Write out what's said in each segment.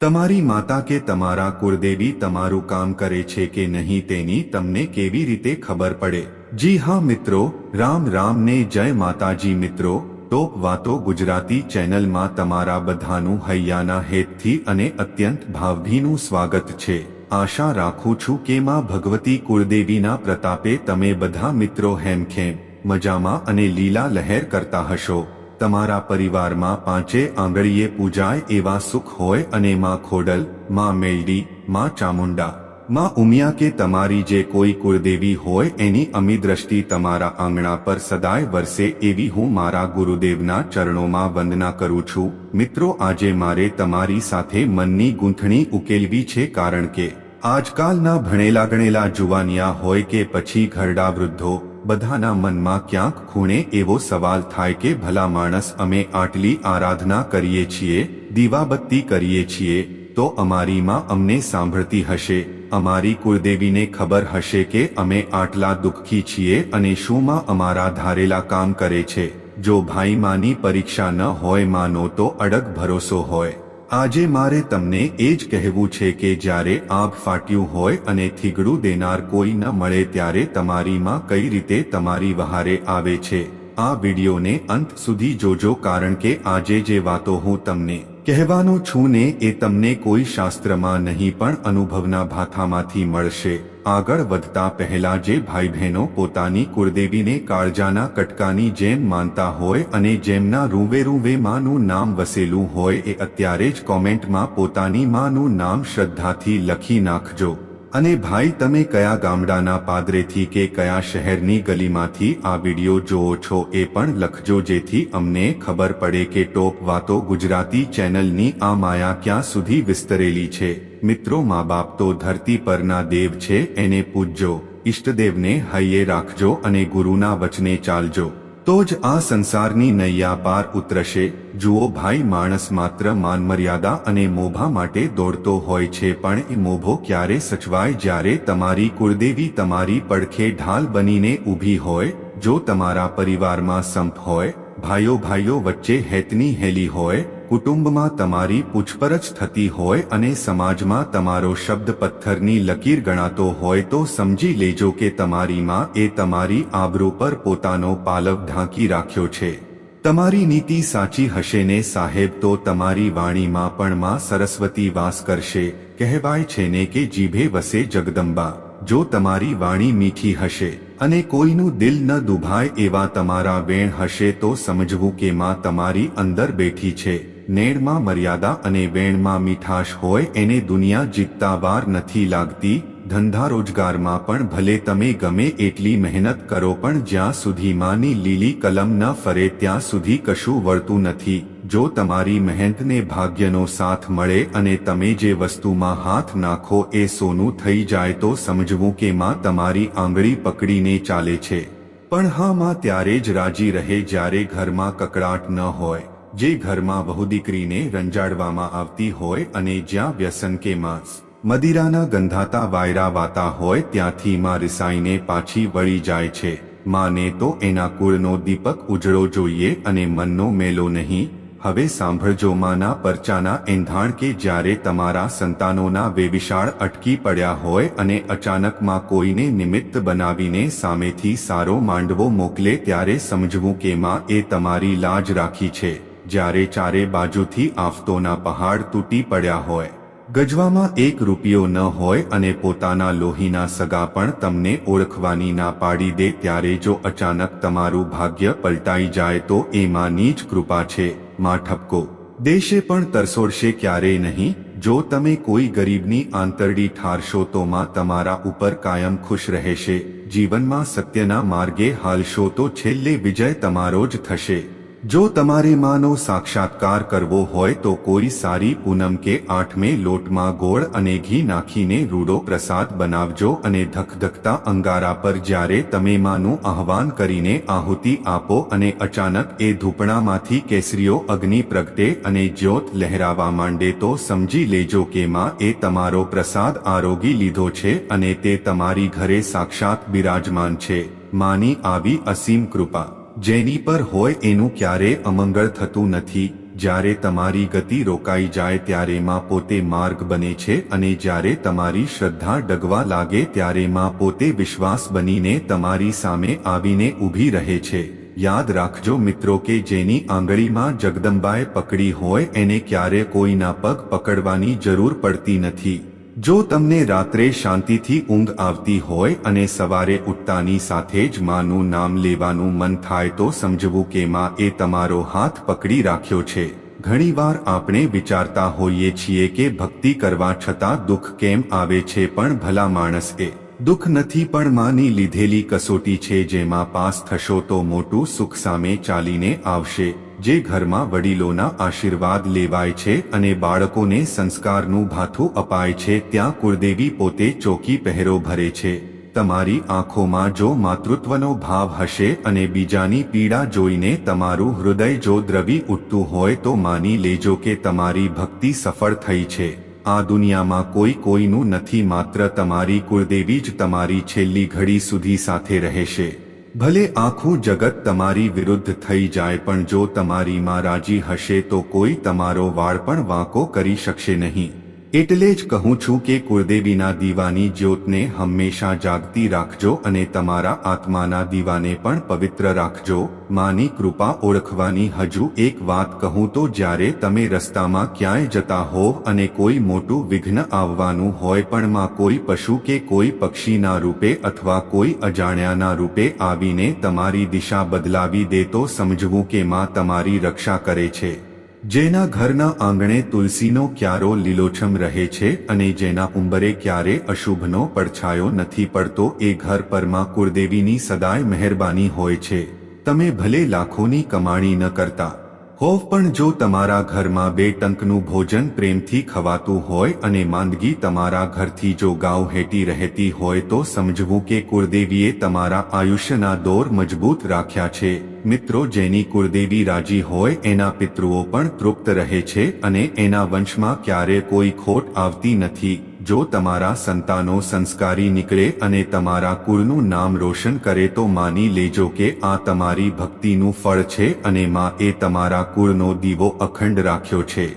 તમારી માતા કે તમારા કુળદેવી તમારું કામ કરે છે કે નહીં તેની તમને કેવી રીતે ખબર પડે? જી હા મિત્રો, રામ રામને જય માતાજી મિત્રો, ટોપ વાતો ગુજરાતી ચેનલમાં તમારા બધાનું હૈયાના હેતથી અને અત્યંત ભાવભીનું સ્વાગત છે. આશા રાખું છું કે માં ભગવતી કુળદેવીના પ્રતાપે તમે બધા મિત્રો હેમખેમ, મજામાં અને લીલા લહેર કરતા હશો. તમારા પરિવારમાં પાંચે આંગળીએ પૂજાય એવા સુખ હોય અને માં ખોડલ, માં મેલડી, માં ચામુંડા, માં ઉમિયા કે તમારી જે કોઈ કુળદેવી હોય એની અમી દ્રષ્ટિ તમારા આંગણા પર સદાય વરસે એવી હું મારા ગુરુદેવના ચરણોમાં વંદના કરું છું. મિત્રો, આજે મારે તમારી સાથે મનની ગૂંથણી ઉકેલવી છે કારણ કે આજકાલના ભણેલા ગણેલા જુવાનિયા હોય કે પછી ઘરડા વૃદ્ધો બધાના મનમાં ક્યાંક ખૂણે એવો સવાલ થાય કે, ભલા માણસ, અમે આટલી આરાધના કરીએ છીએ, દીવાબત્તી કરીએ છીએ, તો અમારીમાં અમને સાંભળતી હશે, અમારી કુળદેવીને ખબર હશે કે અમે આટલા દુઃખી છીએ અને શું માં અમારા ધારેલા કામ કરે છે, જો ભાઈ માની પરીક્ષા ન હોય માનો તો અડગ ભરોસો હોય. આજે મારે તમને એ જ કહેવું છે કે જ્યારે આગ ફાટ્યું હોય અને થીગડું દેનાર કોઈ ન મળે ત્યારે તમારીમાં કઈ રીતે તમારી વહારે આવે છે? આ વિડીયોને અંત સુધી જોજો કારણ કે આજે જે વાતો હું તમને કહેવાનો છું ને એ તમને કોઈ શાસ્ત્રમાં નહીં પણ અનુભવના ભાથામાંથી મળશે. આગળ વધતા પહેલા જે ભાઈ બહેનો પોતાની કુળદેવીને કાળજાના કટકાની જેમ માનતા હોય અને જેમના રૂવે માનું નામ વસેલું હોય એ અત્યારે જ કોમેન્ટમાં પોતાની માનું નામ શ્રદ્ધાથી લખી નાખજો. અને ભાઈ, તમે કયા ગામડાના પાદરેથી કે કયા શહેરની ગલીમાંથી આ વિડિયો જોવો છો એ પણ લખજો, જેથી અમને ખબર પડે કે ટોપ વાતો ગુજરાતી ચેનલની આ માયા ક્યાં સુધી વિસ્તરેલી છે. મિત્રો મા બાપ તો ધરતી પરના દેવ છે, એને પૂજજો, ઈષ્ટદેવને હૈયે રાખજો અને ગુરુના વચને ચાલજો. તો જ આ સંસારની નૈયા પાર ઉતરશે. જુઓ ભાઈ, માણસ માત્ર માનમર્યાદા અને મોભા માટે દોડતો હોય છે, પણ એ મોભો ક્યારે સચવાય? જ્યારે તમારી કુળદેવી તમારી પડખે ઢાલ બનીને ઊભી હોય, જો તમારા પરિવારમાં સંપ હોય ભાઈઓ ભાઈઓ વચ્ચે હેતની હેલી હોય કુટુંબમાં તમારી પૂછપરછ થતી હોય અને સમાજમાં તમારો શબ્દ પથ્થરની લકીર ગણાતો હોય તો સમજી લેજો કે તમારી માં એ તમારી આબરૂ પર પોતાનો પાલવ ઢાંકી રાખ્યો છે. તમારી નીતિ સાચી હશે ને સાહેબ તો તમારી વાણીમાં પણ માં સરસ્વતી વાસ કરશે. કહેવાય છે ને કે જીભે વસે જગદંબા. જો તમારી વાણી મીઠી હશે અને કોઈનું દિલ ન દુભાય એવા તમારા વેણ હશે તો સમજવું કે માં તમારી અંદર બેઠી છે. નેણમાં મર્યાદા અને વેણમાં મીઠાશ હોય એને દુનિયા જીતતા વાર નથી લાગતી, ધંધા રોજગારમાં પણ ભલે તમે ગમે એટલી મહેનત કરો પણ જ્યાં સુધી માની લીલી કલમ ન ફરે ત્યાં સુધી કશું વળતું નથી. જો તમારી મહેનતને ભાગ્યનો સાથ મળે અને તમે જે વસ્તુમાં હાથ નાખો એ સોનું થઈ જાય તો સમજવું કે માં તમારી આંગળી પકડીને ચાલે છે. પણ હા, માં ત્યારે જ રાજી રહે જ્યારે ઘરમાં કકડાટ ન હોય. જે ઘરમાં વહુ દીકરીને રંજાડવામાં આવતી હોય અને જ્યાં વ્યસન કે માંસ, મદિરાના ગંધાતા વાયરા વાતા હોય ત્યાંથી માં રિસાઈને પાછી વળી જાય છે. માને તો એના કુળનો દીપક ઉજળો જોઈએ અને મનનો મેલો નહીં. હવે સાંભળજો માના પરચાના એંધાણ કે જ્યારે તમારા સંતાનોના વેવિશાળ અટકી પડ્યા હોય અને અચાનકમાં કોઈને નિમિત્ત બનાવીને સામેથી સારો માંડવો મોકલે ત્યારે સમજવું કે માં એ તમારી લાજ રાખી છે. જ્યારે ચારે બાજુથી આફતોના પહાડ તૂટી પડ્યા હોય. ગજવામાં એક રૂપિયો ન હોય અને પોતાના લોહીના સગા પણ તમને ઓળખવાની ના પાડી દે ત્યારે જો અચાનક તમારું ભાગ્ય પલટાઈ જાય તો એમાંની જ કૃપા છે, માં ઠપકો. દેશે પણ તરસોડશે ક્યારેય નહીં? જો તમે કોઈ ગરીબની આંતરડી ઠારશો તો માં તમારા ઉપર કાયમ ખુશ રહેશે. જીવનમાં સત્યના માર્ગે હાલશો તો છેલ્લે વિજય તમારો જ થશે. જો તમારે માનો સાક્ષાત્કાર કરવો હોય તો કોઈ સારી પૂનમ કે આઠમે લોટમાં ગોળ અને ઘી નાખીને રૂડો પ્રસાદ બનાવજો અને ધકધકતા અંગારા પર જ્યારે તમે માનું આહવાન કરીને આહુતિ આપો અને અચાનક એ ધૂપણામાંથી કેસરીઓ અગ્નિ પ્રગટે અને જ્યોત લહેરાવા માંડે તો સમજી લેજો કે માં એ તમારો પ્રસાદ આરોગી લીધો છે અને તે તમારી ઘરે સાક્ષાત બિરાજમાન છે. માની આવી અસીમ કૃપા. જેની પર હોય એનું ક્યારેય અમંગળ થતું નથી, જ્યારે તમારી ગતિ રોકાઈ જાય ત્યારે માં પોતે માર્ગ બને છે અને જ્યારે તમારી શ્રદ્ધા ડગવા લાગે ત્યારે માં પોતે વિશ્વાસ બનીને તમારી સામે આવીને ઊભી રહે છે. યાદ રાખજો મિત્રો કે જેની આંગળીમાં જગદંબાએ પકડી હોય એને ક્યારે કોઈના પગ પકડવાની જરૂર પડતી નથી. જો તમને રાત્રે શાંતિથી ઊંઘ આવતી હોય અને સવારે ઉઠતાની સાથે જ માનું નામ લેવાનું મન થાય તો સમજવું કે માં એ તમારો હાથ પકડી રાખ્યો છે. ઘણીવાર આપણે વિચારતા હોઈએ છીએ કે ભક્તિ કરવા છતાં દુઃખ કેમ આવે છે પણ ભલા માણસ એ. દુઃખ નથી પણ માની લીધેલી કસોટી છે જેમાં પાસ થશો તો મોટું સુખ સામે ચાલીને આવશે. જે ઘરમાં વડીલોના આશીર્વાદ લેવાય છે અને બાળકોને સંસ્કારનું ભાથું અપાય છે, ત્યાં કુળદેવી પોતે ચોકી પહેરો ભરે છે. તમારી આંખોમાં જો માતૃત્વનો ભાવ હશે અને બીજાની પીડા જોઈને તમારું હૃદય જો દ્રવી ઉઠતું હોય તો માની લેજો કે તમારી ભક્તિ સફળ થઈ છે. આ દુનિયામાં કોઈ કોઈનું નથી, માત્ર તમારી કુળદેવી જ તમારી છેલ્લી ઘડી સુધી સાથે રહેશે. ભલે આખું જગત તમારી વિરુદ્ધ થઈ જાય, પણ જો તમારીમાં રાજી હશે તો કોઈ તમારો વાળ પણ વાંકો કરી શકશે નહીં. એટલે જ કહું છું કે કુળદેવીના દીવાની જ્યોતને હંમેશા જાગતી રાખજો અને તમારા આત્માના દીવાને પણ પવિત્ર રાખજો. માની કૃપા ઓળખવાની હજુ એક વાત કહું તો જ્યારે તમે રસ્તામાં ક્યાંય જતા હોવ અને કોઈ મોટું વિઘ્ન આવવાનું હોય પણ માં કોઈ પશુ કે કોઈ પક્ષીના રૂપે અથવા કોઈ અજાણ્યાના રૂપે આવીને તમારી દિશા બદલાવી દે તો સમજવું કે માં તમારી રક્ષા કરે છે. જેના ઘરના આંગણે તુલસીનો ક્યારો લીલોછમ રહે છે અને જેના ઉંબરે ક્યારે અશુભનો પડછાયો નથી પડતો, એ ઘર પરમાં કુળદેવીની સદાય મહેરબાની હોય છે. તમે ભલે લાખોની કમાણી ન કરતા. હોવ પણ જો તમારા ઘરમાં બે ટંકનું ભોજન પ્રેમથી ખવાતું હોય અને માંદગી તમારા ઘરથી જો ગાઉ હેટી રહેતી હોય તો સમજવું કે કુળદેવીએ તમારા આયુષ્યના દોર મજબૂત રાખ્યા છે. મિત્રો જેની કુળદેવી રાજી હોય, એના પિતૃઓ પણ તૃપ્ત રહે છે અને એના વંશમાં ક્યારે કોઈ ખોટ આવતી નથી. જો તમારા સંતાનો સંસ્કારી નીકળે અને તમારા કુળનું નામ રોશન કરે તો માની લેજો કે આ તમારી ભક્તિનું ફળ છે અને માં એ તમારા કુળનો દીવો અખંડ રાખ્યો છે.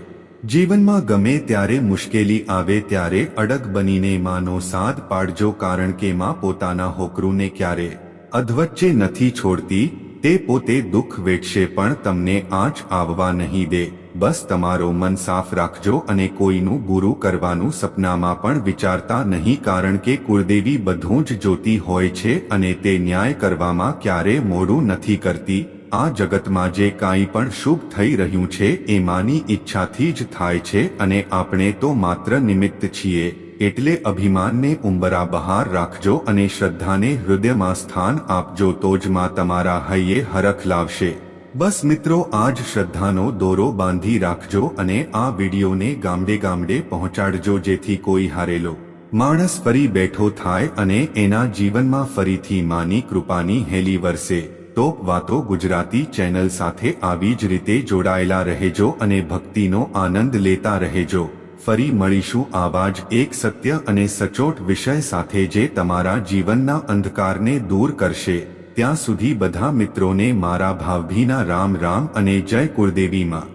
જીવનમાં ગમે ત્યારે મુશ્કેલી આવે ત્યારે અડગ બનીને માનો સાથ પાડજો કારણ કે માં પોતાના હોકરુને ક્યારે અધવચ્ચે નથી છોડતી. તે પોતે દુઃખ વેઠશે પણ તમને આંચ આવવા નહીં દે. બસ તમારો મન સાફ રાખજો અને કોઈનું બુરું કરવાનું સપનામાં પણ વિચારતા નહીં કારણ કે કુળદેવી બધું જ જોતી હોય છે અને તે ન્યાય કરવામાં ક્યારે મોડું નથી કરતી. આ જગતમાં જે કાંઈ પણ શુભ થઈ રહ્યું છે એ માની ઈચ્છાથી જ થાય છે અને આપણે તો માત્ર નિમિત્ત છીએ. એટલે અભિમાનને ઉંબરા બહાર રાખજો અને શ્રદ્ધાને હૃદયમાં સ્થાન આપજો તો જ માં તમારા હૈયે હરખ લાવશે. બસ મિત્રો, આજ શ્રદ્ધાનો દોરો બાંધી રાખજો અને આ વિડીયોને ગામડે ગામડે પહોંચાડજો જેથી કોઈ હારેલો માણસ ફરી બેઠો થાય અને એના જીવનમાં ફરીથી માની કૃપાની હેલી વરસે. ટોપ વાતો ગુજરાતી ચેનલ સાથે આવી જ રીતે જોડાયેલા રહેજો અને ભક્તિનો આનંદ લેતા રહેજો. ફરી મળીશું આવા જ એક સત્ય અને સચોટ વિષય સાથે જે તમારા જીવનના અંધકારને દૂર કરશે. ત્યાં સુધી બધા મિત્રોને મારા ભાવભીના રામ રામ અને જય કુળદેવીમાં.